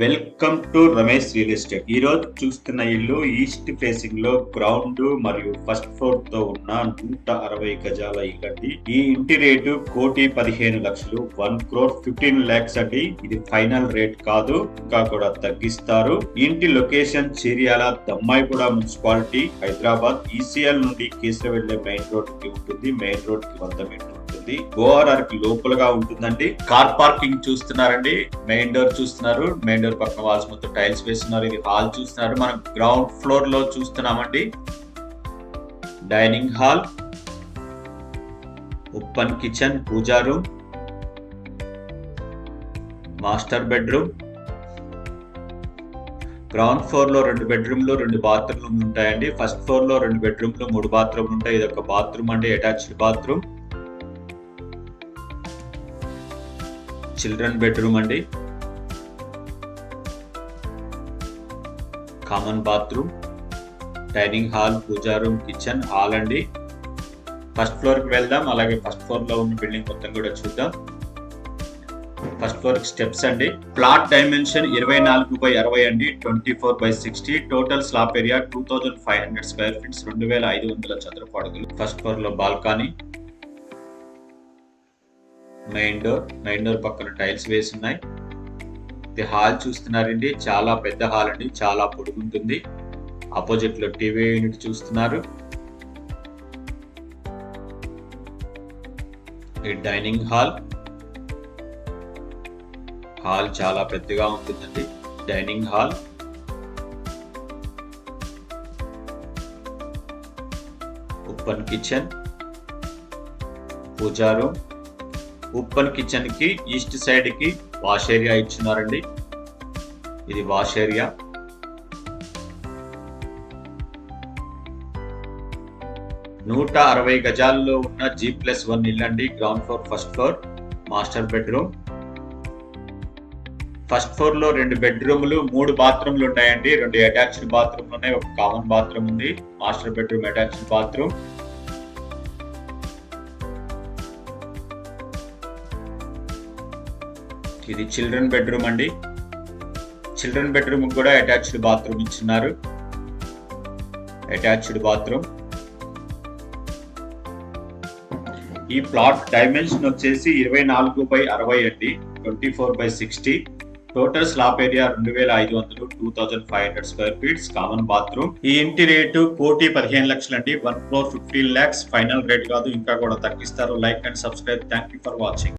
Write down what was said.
Welcome to Ramesh real estate. ఈ రోజు చూస్తున్న ఇల్లు ఈస్ట్ ఫేసింగ్లో గ్రౌండ్ మరియు ఫస్ట్ ఫ్లోర్తో ఉన్న నూట అరవై గజాల ఇల్లు అండి ఈ ఇంటి రేటు కోటి పదిహేను లక్షలు వన్ క్రోర్ ఫిఫ్టీన్ లాక్స్ అండి. ఇది ఫైనల్ రేట్ కాదు ఇంకా కూడా తగ్గిస్తారు. ఇంటి location Cheriyala Dammaiguda municipality Hyderabad ECL నుండి కేసర వెళ్ళే మెయిన్ రోడ్కి ఉంటుంది. మెయిన్ రోడ్కి వంద మీటర్. ఉంటుంది ఓఆర్ఆర్కి లోపలగా ఉంటుందండి. కార్ పార్కింగ్ చూస్తున్నారండి. మెయిన్ డోర్ చూస్తున్నారు. మెయిన్ డోర్ పక్కన వాల్స్ మొత్తం టైల్స్ వేస్తున్నారు. ఇది హాల్ చూస్తున్నారు. మనం గ్రౌండ్ ఫ్లోర్లో చూస్తున్నామండి. Dining hall open kitchen pooja room master bedroom. Ground ఫ్లోర్లో రెండు బెడ్రూమ్లు రెండు బాత్రూమ్లు ఉంటాయండి. ఫస్ట్ ఫ్లోర్లో రెండు బెడ్రూమ్లు మూడు బాత్రూమ్లు ఉంటాయి. ఇది ఒక బాత్రూమ్ అండి. Attached bathroom. చిల్డ్రన్ బెడ్రూమ్ అండి. Common bathroom dining hall pooja room kitchen hall అండి. ఫస్ట్ ఫ్లోర్కి వెళ్దాం అలాగే ఫస్ట్ ఫ్లోర్లో ఉన్న బిల్డింగ్ మొత్తం కూడా చూద్దాం. ఫస్ట్ ఫ్లోర్ స్టెప్స్ అండి. ప్లాట్ డైమెన్షన్ ఇరవై నాలుగు బై అరవై అండి twenty four by sixty. Total slab area two thousand five hundred square feets రెండు వేల ఐదు వందల చదరపు అడుగులు. ఫస్ట్ ఫ్లోర్లో balcony main door main door పక్కన టైల్స్ వేసి ఉన్నాయి ఇది హాల్ చూస్తున్నారండి. చాలా పెద్ద హాల్ అండి. చాలా పొడుగుంటుంది. ఆపోజిట్లో టీవీ యూనిట్ చూస్తున్నారు. ఈ డైనింగ్ హాల్. హాల్ చాలా పెద్దగా ఉంటుందండి. Dining hall. Open kitchen. Pooja room. Open కిచెన్కి ఈస్ట్ సైడ్కి వాష్ ఏరియా ఇచ్చినారండి. ఇది వాష్ ఏరియా. నూట అరవై గజాల్లో ఉన్న జీ ప్లస్ వన్ ఇల్లు అండి ground floor first floor master bedroom. First ఫ్లోర్లో రెండు బెడ్రూమ్లు మూడు బాత్రూమ్లు ఉంటాయండి. రెండు అటాచ్డ్ బాత్రూమ్లు ఉన్నాయి ఒక కామన్ బాత్రూమ్ ఉంది. Master bedroom attached bathroom. ఇది చిల్డ్రన్ బెడ్రూమ్ అండి. చిల్డ్రన్ బెడ్రూమ్ కూడా అటాచ్డ్ బాత్రూమ్ ఇచ్చినారు. Attached bathroom. ఈ ప్లాట్ డైమెన్షన్ వచ్చేసి ఇరవై నాలుగు బై అరవై అండి. Twenty four by sixty. Total slab area రెండు వేల ఐదు వందలు two thousand five hundred square feets common bathroom. ఈ ఇంటి రేటు కోటి పదిహేను లక్షలు అండి one four fifteen lakhs final rate కాదు. ఇంకా కూడా తగ్గిస్తారు. Like and subscribe. Thank you for watching.